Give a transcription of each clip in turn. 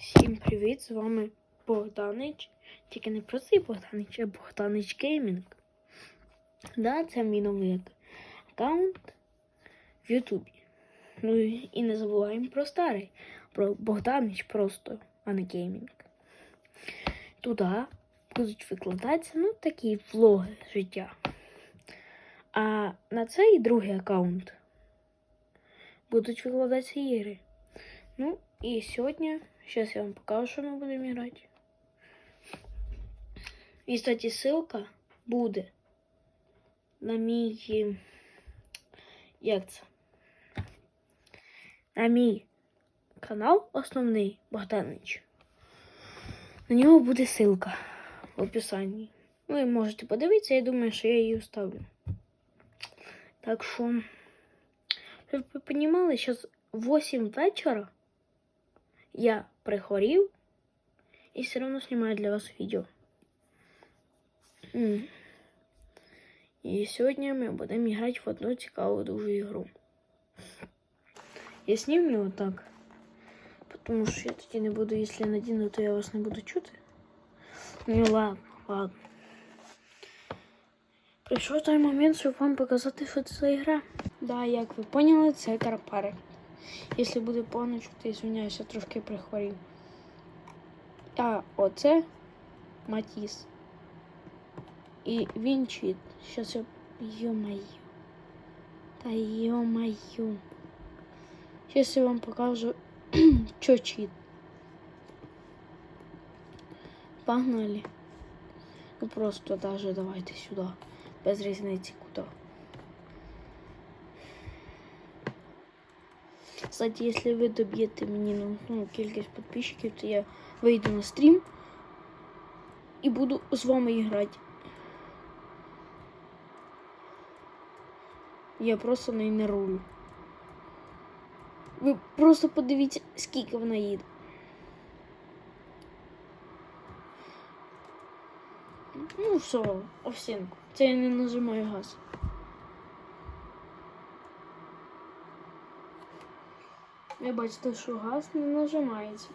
Всім привіт! З вами Богданич. Тільки не простий Богданич, а Богданич Геймінг. Да, це мій новий аккаунт в Ютубі. Ну і не забуваємо про старий. Про Богданич просто, а не геймінг. Туди будуть викладатися ну, такі влоги життя. А на цей другий аккаунт будуть викладатися ігри. Ну, і сьогодні, зараз я вам покажу, що ми будемо грати. І, кстати, ссылка буде на мій. Як? На мій канал основний Богданич. На нього буде ссылка в описанні. Ви можете подивитися, я думаю, що я її вставлю. Так що, щоб ви розуміли, зараз 8 вечора я прихворів і все одно знімаю для вас відео. І сьогодні ми будемо грати в одну цікаву дуже ігру. Я знімлю отак. Тому що я тоді не буду, якщо я надіну, то я вас не буду чути. Ну ладно, ладно. Прийшов той момент, щоб вам показати, що це за ігра. Да, як ви поняли, це карпари. Якщо буде погано чути, звиняюся, трошки прихворів. А оце Матіс. І він чит. Щас я. Йо-маю. Та йо-маю. Щас я вам покажу, що чит. Погнали. Ну просто даже давайте сюди. Без різниці Кстати, если вы добьете мені ну, ну, кількість підписчиків, то я вийду на стрім і буду з вами грати. Я просто не рулю. Ви просто подивіться, скільки вона їде. Ну, все, овсінку. Це я не нажимаю газ. Ви бачите, що газ не нажимається.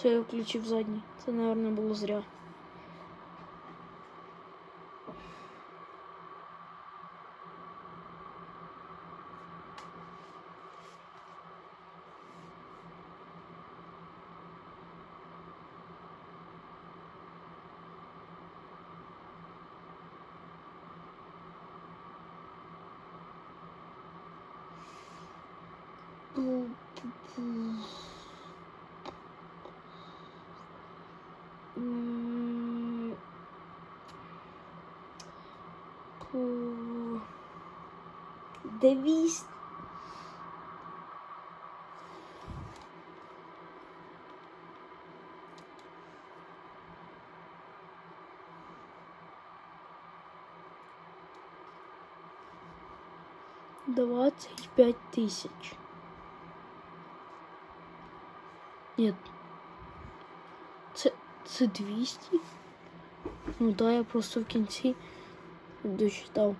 Все, я включив задній. Це, наверное, було зря. М, Двіс- Двадцать пять тысяч. Нет. Це, це 200? Ну да, я просто в кінці дочитав.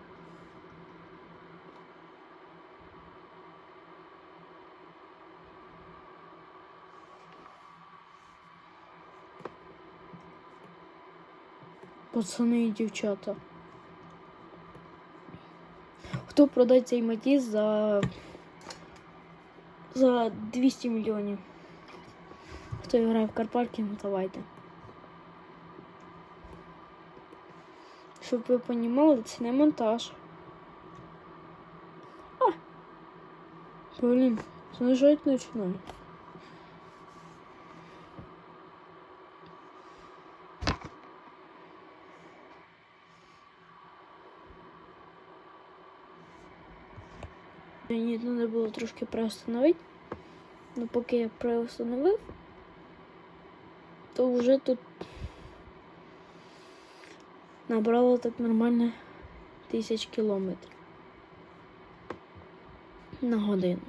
Пацани і дівчата. Хто продасть цей матіс за за 200 мільйонів? Хто грає в карпаркінг, давайте. Щоб ви розуміли, це не монтаж. А! Блін, знижать починаю. Мені треба було трошки приостановити. Ну, поки я приустановив, то вже тут набрало так нормально тисяч кілометрів на годину.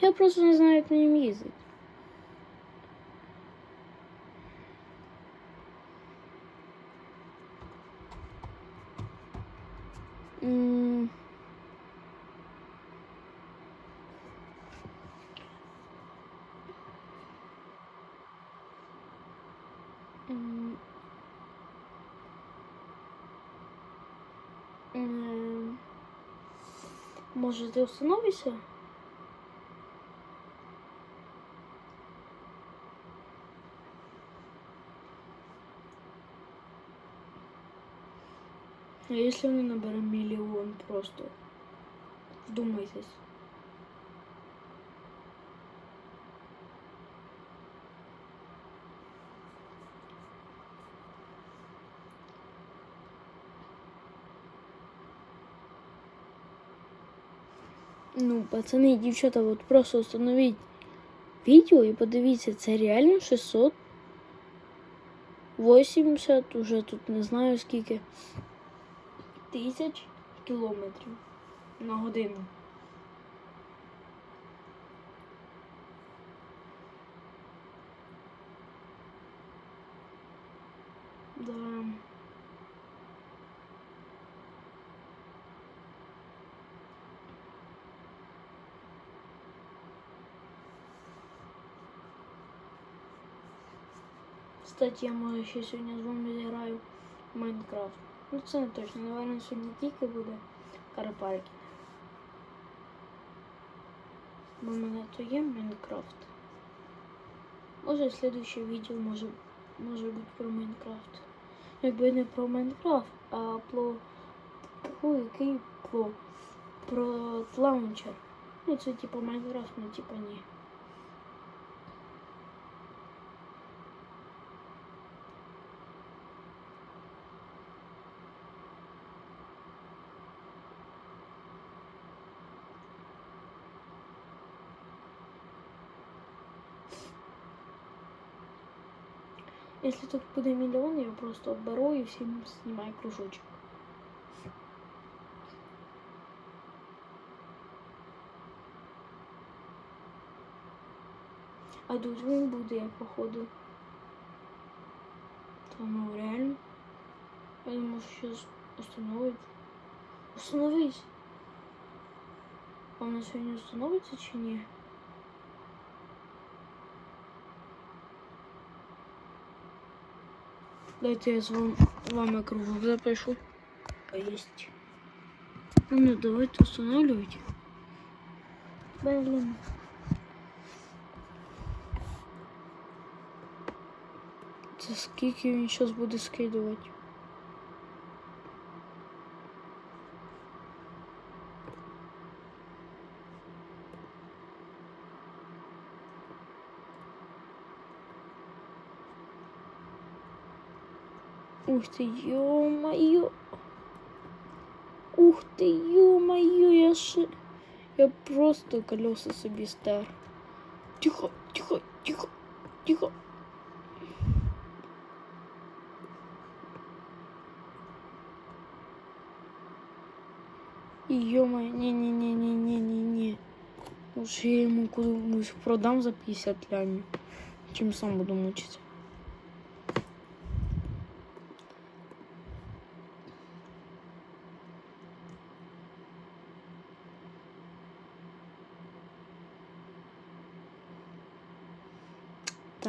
Я просто не знаю, як на ньому їздити. М. Може, ти встановишся? А если мы наберем миллион просто? Вдумайтесь. Ну, пацани і дівчата, от просто установіть відео і подивіться, це реально 680, уже тут не знаю скільки тисяч кілометрів на годину. Да. Кстати, я може ще сьогодні з вами зіграю Майнкрафт. Ну це не точно, напевно, сьогодні тільки буде карапарки. Бо в мене то є Майнкрафт. Може слідуюче відео може, може бути про Майнкрафт. Якби не про Майнкрафт, а про. Ой, який про. Про лаунчер. Ну це типу Майнкрафт, ну типу ні. Если тут буде мільйон, я просто беру і всім знімаю кружочок. А тут він буде, походу. Та ну реально. Я думаю, що зараз установить. Установись. А вона сьогодні установиться чи ні? Дайте я з вам, вами кружок запишу. Есть. Ну, ну давайте устанавливать. Блин. Це скільки він зараз буде скидувати? Ух ты, ё-моё. Ух ты, ё-моё, я ши... Я просто колеса собі стер. Тихо, тихо, тихо, тихо. Ё-моё, не-не-не-не-не-не-не. Лучше я ему куда-нибудь продам за 50 лямів, чим сам буду мучиться.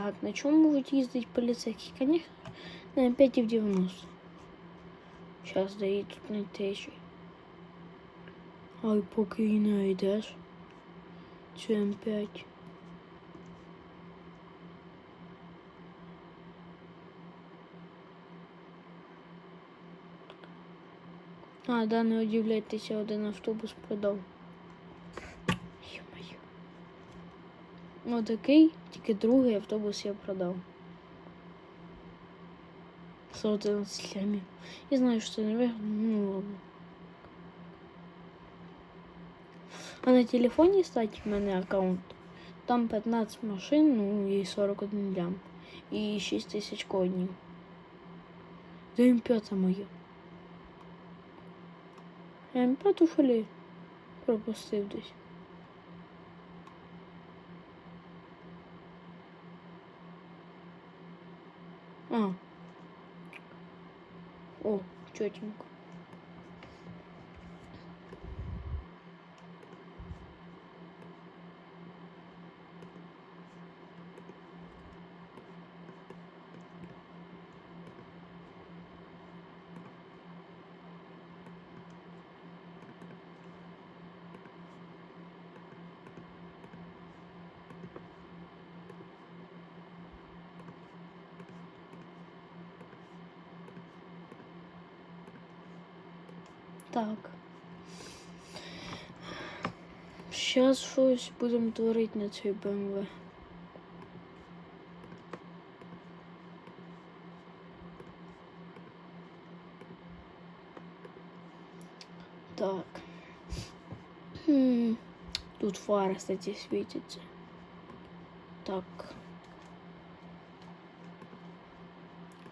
Так, на чем могут ездить полицейские? Конечно, на 5 в 90. Сейчас доїдуть на течі. Ай, поки і не йдеш. Цю М5. А, да, не удивляйтеся, один автобус продав. Ё-моё. Тільки другий автобус я продав. 111 лямів. Я знаю, що це не вигідно, ну ладно. А на телефоні, кстати, в мене аккаунт. Там 15 машин, ну і 41 лям. І 6 тисяч коїнів. Да М5 це моє. М5 у фолі пропустив десь. А. О, чотенько. Так. Зараз щось будемо творити на цій БМВ. Так. Тут фари, кстати, світяться. Так.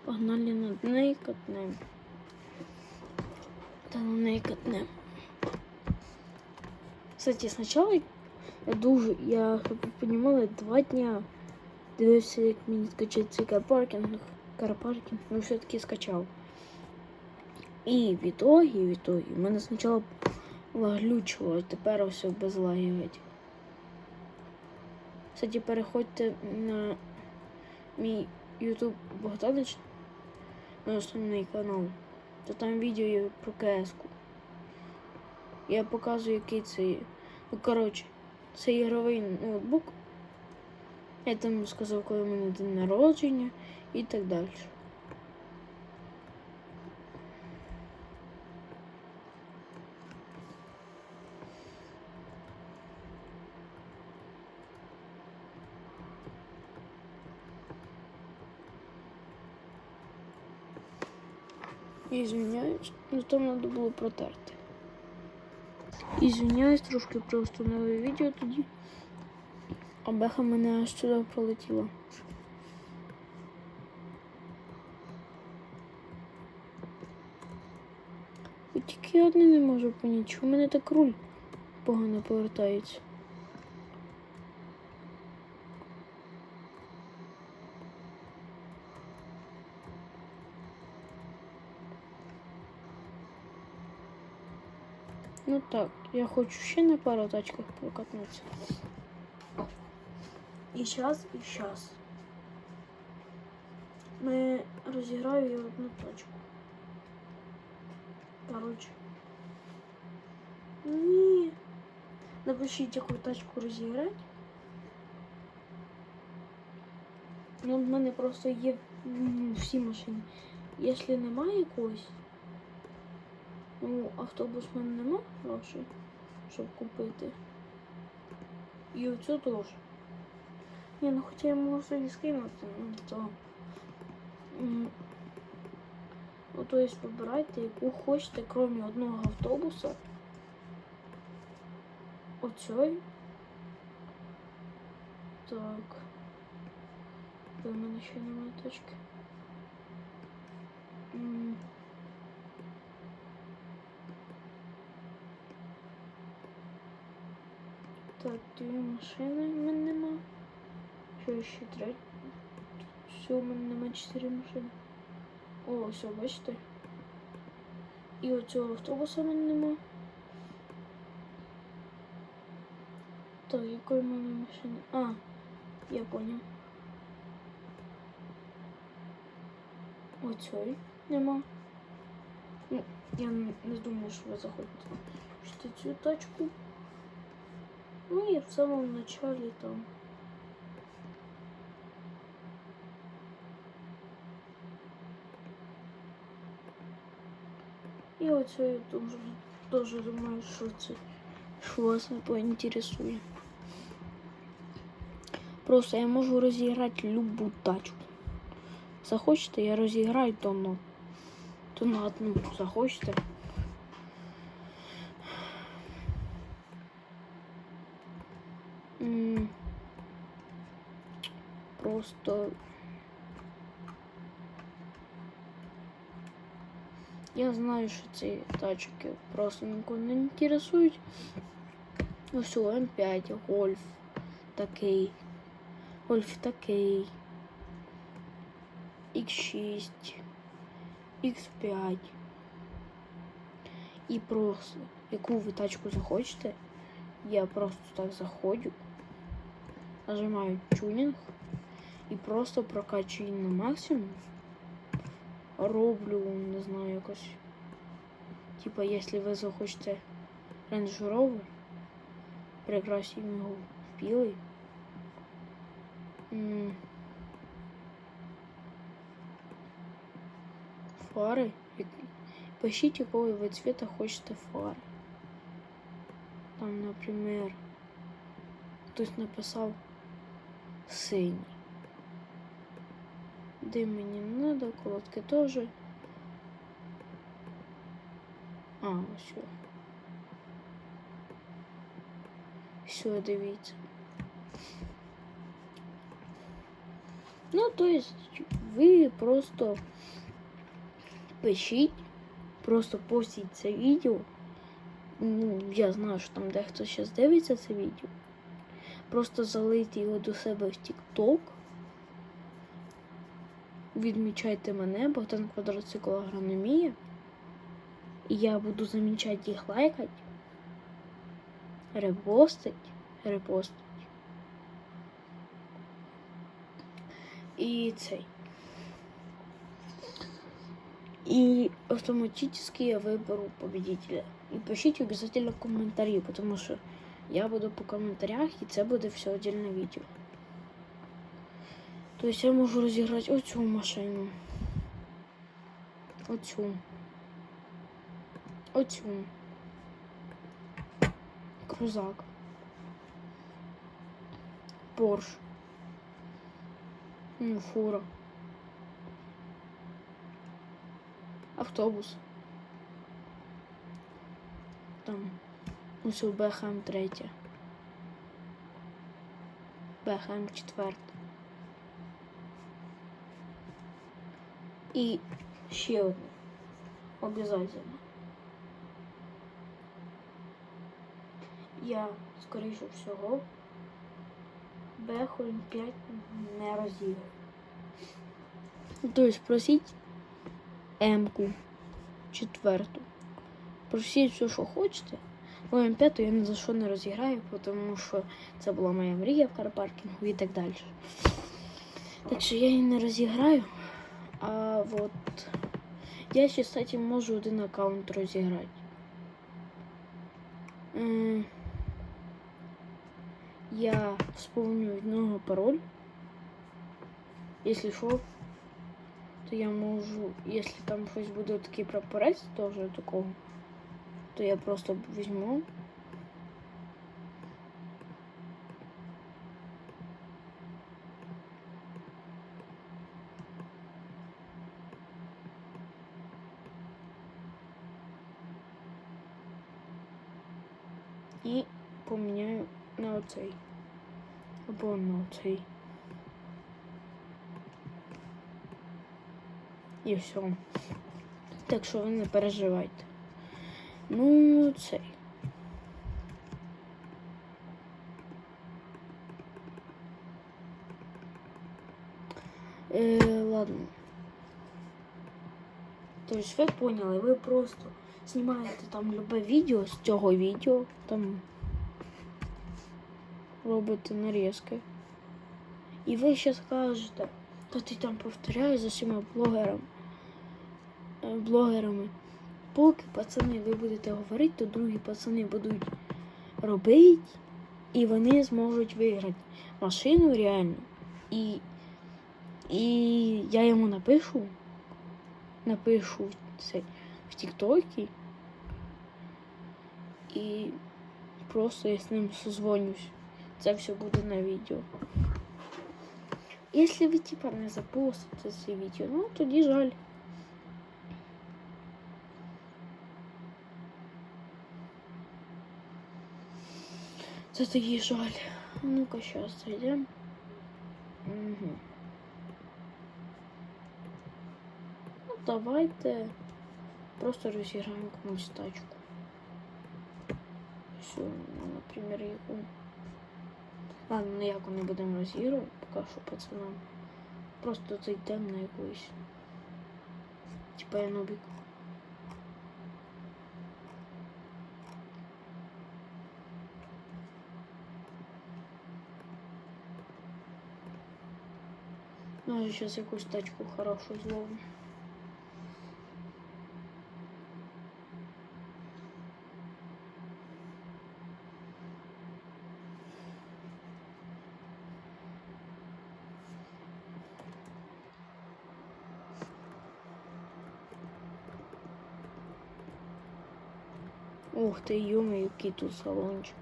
Погнали над неї катнем. Та на неї катнем. Кстати, сначала я дуже, я, понімали, два дня дивився, як мені скачати карпаркінг, карпаркінг, ну все-таки скачав. І в ітогі, в ітогі, в мене спочатку лаглючило, а тепер все без лагів. Кстати, переходьте на мій YouTube Богданович, на основний канал. То там відео є про КС-ку. Я показую, який це. є. Ну, коротше, це ігровий ноутбук. Я там сказав, коли в мене день народження і так далі. Ізвиняюсь, ну там треба було протерти. Ізвиняюсь, трошки просто нове відео тоді. А беха мене аж сюди пролетіла. Тільки я одне не можу поняти, чому мене так руль погано повертається. Ну так, я хочу ще на пару тачках прокатнутися. І зараз, і зараз. Ми розіграю я одну тачку. Короче. Ні. Напишіть, яку тачку розіграти. Ну, в мене просто є всі машини. Якщо немає якогось, ну, автобус в мене нема грошей, щоб купити. І оцю теж. Ні, ну хоча я можу і скинути, ну то. Ну, то есть вибирайте, яку хочете, крім одного автобуса. Оцей. Так. Бо в мене ще немає точки. Дві машини в мене нема. Що ще третя? Все, у мене нема чотири машини. О, все, бачите. І оцього автобуса в мене нема. Так, якої в мене машини? А, я понял. Оцей нема. Ну, я не думаю, що ви захочете Хочете цю тачку. Ну і в самому началі там. І оце я дуже, дуже думаю, що це що вас не поінтересує. Просто я можу розіграти любу тачку. Захочете, я розіграю то на, то на одну. Захочете. Просто. Я знаю, що ці тачки просто нікого не інтересують. Ось у М5, гольф такий. Гольф такий. X6, X5. І просто, яку ви тачку захочете, я просто так заходжу, нажимаю тюнінг і просто прокачую її на максимум. Роблю, не знаю, якось. Типа, якщо ви захочете Range Rover, прикрасимо його в білий. Фари. Пишіть, якого ви цвета хочете фари. Там, наприклад, хтось написав синій. Дим мені не надо, колодки теж. А, о. Все, дивіться. Ну, то есть, ви просто пишіть, просто постіть це відео. Ну, я знаю, що там дехто зараз дивиться це відео. Просто залийте його до себе в TikTok. Відмічайте мене, Богдан Квадроцикл Агрономія. І я буду замічати їх лайкати, репостить, репостить. І цей. И автоматически я выберу победителя. И пишите обязательно комментарии, потому что я буду по коментарях, і це буде все отдельне відео. Тобто я можу розіграти оцю машину. Оцю. Оцю. Крузак. Порш. Ну, фура. Автобус. Там. Ось у БХМ третє. БХМ четверте. І ще одне. Обязательно. Я, скоріше всього, Беху 5 не розіграю. Тобто просіть М-ку четверту. Просіть все, що хочете. Ну, М5 я ні за що не розіграю, тому що це була моя мрія в карпаркінгу і так далі. Так що я її не розіграю. А от я ще, кстати, можу один аккаунт розіграти. М, Я вспомню одного пароль. Якщо що, то я можу, якщо там щось буде такий прапорець теж такого, то я просто візьму. На оцей. Або на оцей. І все. Так що ви не переживайте. Ну, цей. Е, ладно. Тобто ви поняли, ви просто знімаєте там любе відео з цього відео, там робите нарізки. І ви ще скажете, та ти там повторяєш за всіма блогерами. е, блогерами. Поки пацани ви будете говорити, то другі пацани будуть робити, і вони зможуть виграти машину реально. І, і я йому напишу, напишу це в Тіктокі. І просто я з ним созвонюсь. Це все буде на відео. Якщо ви типа не запостите це відео, ну тоді жаль. Це тоді жаль. А Ну-ка, зараз зайдемо. Угу. Ну, давайте просто розіграємо комусь тачку. Все, ну, наприклад, яку. Ладно, ніяку не будемо розігрувати, поки що пацанам. Просто зайдемо на якусь. Типа я нубик. Ну, сейчас якусь тачку хорошу зловим. Ух ти, йома, який тут салончик.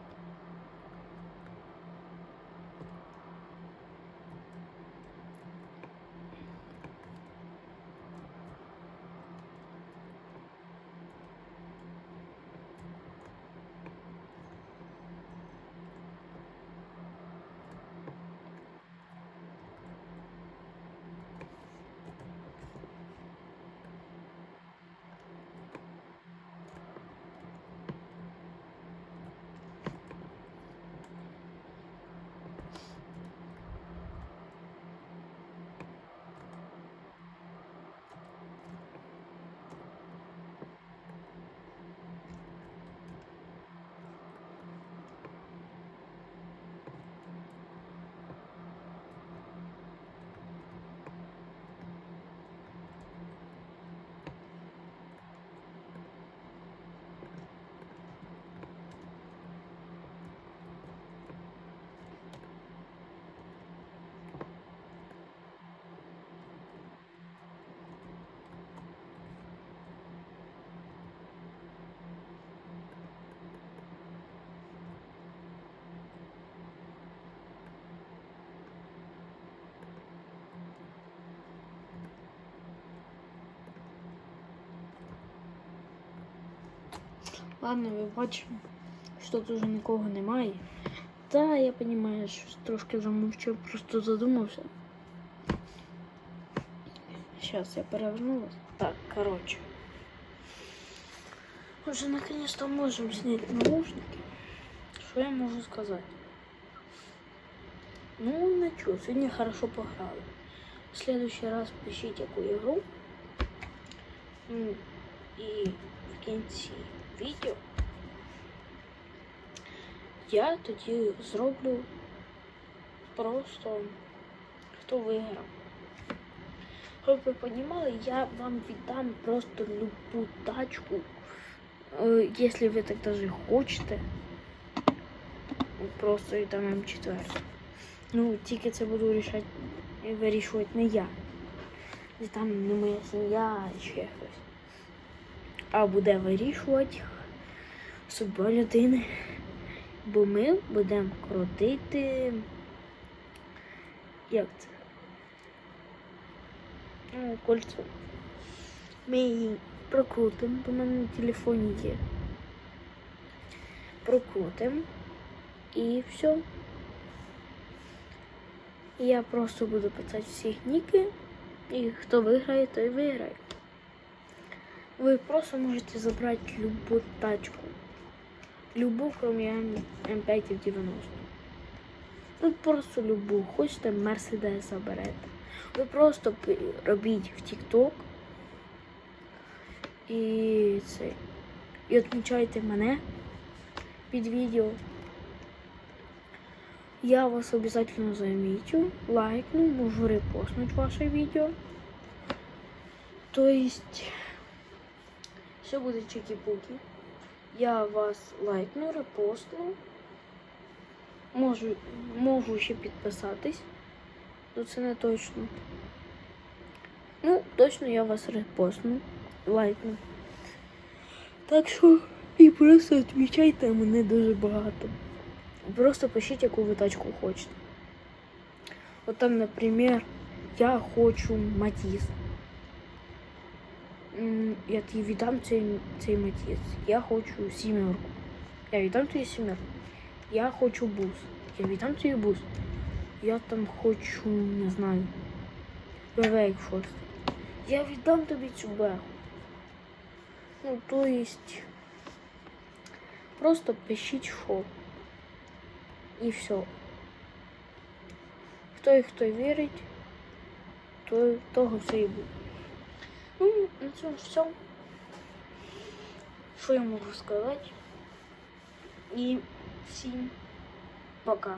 Ладно, ви бачите, що тут уже нікого немає. Та я розумію, що трошки замовчав, просто задумався. Сейчас я перевернулась. Так, короче. Уже наконец-то можем снять наушники. Что я могу сказать? Ну, ничего, сегодня хорошо пограли. В следующий раз пишите какую игру. Ну, і в кінці відео я тоді зроблю просто хто виграв. Щоб ви розуміли, я вам віддам просто любу тачку, е, якщо ви так даже хочете. Просто віддам М4. Ну, тільки це буду рішати, вирішувати не я. І там не моя сім'я ще хтось. А буде вирішувати судьба людини. Бо ми будемо крутити. Як це? Ну, кольцо. Ми її прокрутимо, бо в мене на телефоні є. Прокрутимо і все. Я просто буду писати всіх ніки. І хто виграє, той виграє. Ви просто можете забрати любу тачку. Любу, кроме М5 90. Ну просто любу. Хочете Мерседес заберете. Ви просто робіть в TikTok і це. І відмічайте мене під відео. Я вас обязательно замечу, лайкну, можу репостнуть ваше видео. То есть все буде чики-пуки. Я вас лайкну, репостну. Можу, можу ще підписатись. Ну це не точно. Ну, точно я вас репостну, лайкну. Так що і просто відмічайте мене дуже багато. Просто пишіть, яку ви тачку хочете. От там, наприклад, я хочу Матіс. Я тобі віддам цей, цей Матіс. Я хочу сімерку. Я віддам тобі сімерку. Я хочу бус. Я віддам тобі бус. я там хочу, не знаю, Wake Я віддам тобі цю беху. Ну, то есть, просто пишіть що. І все. Хто і хто вірить, то того все і буде. Ну, на цьому все. Що я можу сказати? І всім пока.